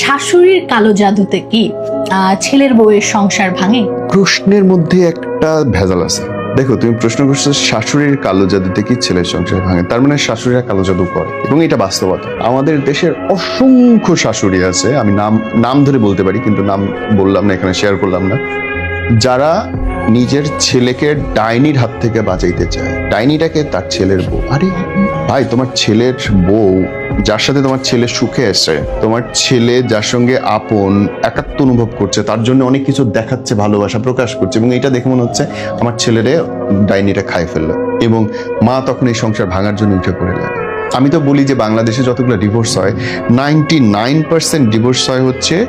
শাশুড়ির কালো জাদুতে কি ছেলের বউয়ের সংসার ভাঙে? প্রশ্নের মধ্যে একটা ভেজাল আছে। দেখো, তুমি প্রশ্ন করছ শাশুড়ির কালো জাদুতে কি ছেলের সংসার ভাঙে? তার মানে শাশুড়িরা কালো জাদু করে, এবং এটা বাস্তবতা। আমাদের দেশের অসংখ্য শাশুড়ি আছে, আমি নাম নাম ধরে বলতে পারি, কিন্তু নাম বললাম না, এখানে শেয়ার করলাম না। যারা নিজের ছেলেকে ডাইনির হাত থেকে বাঁচাইতে চায়। ডাইনিটাকে তার ছেলের বউ। আরে ভাই, তোমার ছেলের বউ, যার সাথে তোমার ছেলে সুখে এসে তোমার ছেলে যার সঙ্গে আপন, একাত্ম অনুভব করছে, তার জন্য অনেক কিছু দেখাচ্ছে, ভালোবাসা প্রকাশ করছে এবং এটা দেখে মনে হচ্ছে আমার ছেলেরে ডাইনিটা খাই ফেলল এবং মা তখন এই সংসার ভাঙার জন্য উঠে পড়ে লাগে আমি তো বলি যে বাংলাদেশে যতগুলো ডিভোর্স হয় নাইনটি নাইন পার্সেন্ট ডিভোর্স হয় হচ্ছে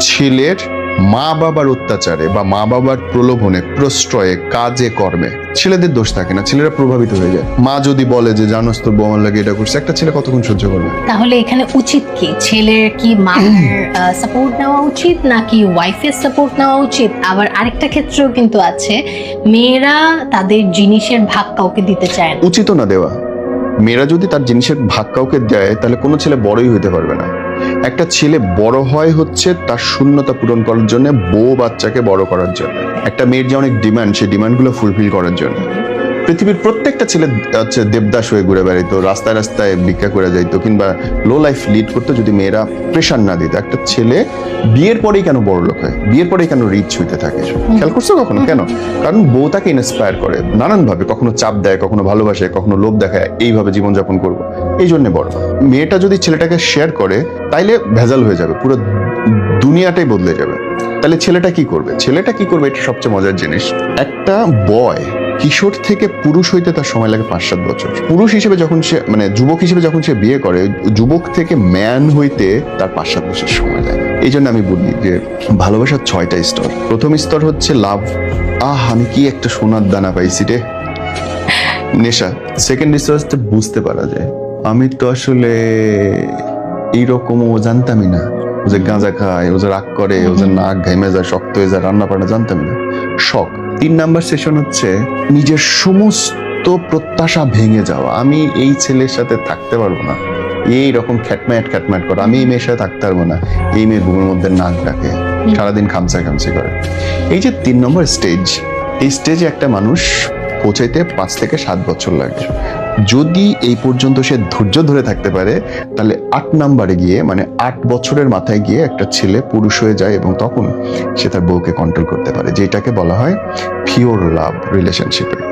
ছেলের মা বাবার অত্যাচারে বা মা বাবার প্রলোভনে প্রশ্রয়ে কাজে কর্মে ছেলেদের দোষ থাকে না ছেলেরা প্রভাবিত হয়ে যায়। মা যদি বলে যে জানোস তোর বউ আমার লাগে এটা করছে একটা ছেলে কতক্ষণ সহ্য করবে? তাহলে এখানে উচিত কি? ছেলের কি সাপোর্ট নেওয়া উচিত নাকি ওয়াইফের সাপোর্ট নেওয়া উচিত? আবার আরেকটা ক্ষেত্রেও কিন্তু আছে মেয়েরা তাদের জিনিসের ভাগ কাউকে দিতে চায় উচিত না দেওয়া। মেয়েরা যদি তার জিনিসের ভাগ কাউকে দেয় তাহলে কোনো ছেলে বড়ই হইতে পারবে না। একটা ছেলে বড় হয় হচ্ছে তার শূন্যতা পূরণ করার জন্য বউ বাচ্চাকে বড় করার জন্য। একটা মেয়ের যে অনেক ডিমান্ড, সেই ডিমান্ডগুলো ফুলফিল করার জন্য। পৃথিবীর প্রত্যেকটা ছেলে, হচ্ছে দেবদাস হয়ে ঘুরে বেড়াইতো, রাস্তায় রাস্তায় ভিক্ষা করে যাইতো, কিংবা লো লাইফ লিড করতো যদি মেয়েরা প্রেশার না দিত। একটা ছেলে বিয়ের পরেই কেন বড় লোক হয়? বিয়ের পরেই কেন রিচ হইতে থাকে? খেয়াল করছ কখনো? কেন? কারণ বউ তাকে ইন্সপায়ার করে নানানভাবে, কখনো চাপ দেয়, কখনো ভালোবাসে, কখনো লোভ দেখায়, এইভাবে জীবনযাপন করব। এই জন্য বড়। মেয়েটা যদি ছেলেটাকে শেয়ার করে, তাইলে ভেজাল হয়ে যাবে, পুরো দুনিয়াটাই বদলে যাবে। তাহলে ছেলেটা কি করবে? ছেলেটা কি করবে? এটা সবচেয়ে মজার জিনিস। একটা বয় কিশোর থেকে পুরুষ হইতে তার সময় লাগে পাঁচ সাত বছর। পুরুষ হিসেবে যখন সে মানে যুবক হিসেবে যখন সে বিয়ে করে, যুবক থেকে ম্যান হইতে তার পাঁচ সাত বছর সময় লাগে। এই জন্য আমি বলি যে ভালোবাসার ছয়টা স্তর। প্রথম স্তর হচ্ছে লাভ আহ, আমি কি একটা সোনার দানা পাইছি রে। নেশা। সেকেন্ড স্তর হচ্ছে বুঝতে পারা যায়। আমি তো আসলে এইরকম ও জানতামই না। ও যে গাঁজা খায়, ও যে রাগ করে, ও যে নাক ঘেমে যায়, শক্ত হয়ে যায় রান্না বান্না জানতামই না। শখ। তিন নাম্বার সেশন হচ্ছে নিজের সমস্ত প্রত্যাশা ভেঙে যাওয়া। আমি এই ছেলের সাথে থাকতে পারব না। এই রকম খ্যাটম্যাট খ্যাটম্যাট করে আমি এই মেয়ের সাথে থাকতে পারব না। এই মেয়ের বুকের মধ্যে নাক ডাকে সারাদিন খামসা খামসি করে। এই যে তিন নম্বর স্টেজ এই স্টেজে একটা মানুষ পৌঁছাইতে পাঁচ থেকে সাত বছর লাগে। যদি এই পর্যন্ত সে ধৈর্য ধরে থাকতে পারে, তাহলে আট নাম্বারে গিয়ে মানে আট বছরের মাথায় গিয়ে একটা ছেলে পুরুষ হয়ে যায় এবং তখন সে তার বউকে কন্ট্রোল করতে পারে, যেটাকে বলা হয় ফিওর লাভ রিলেশনশিপে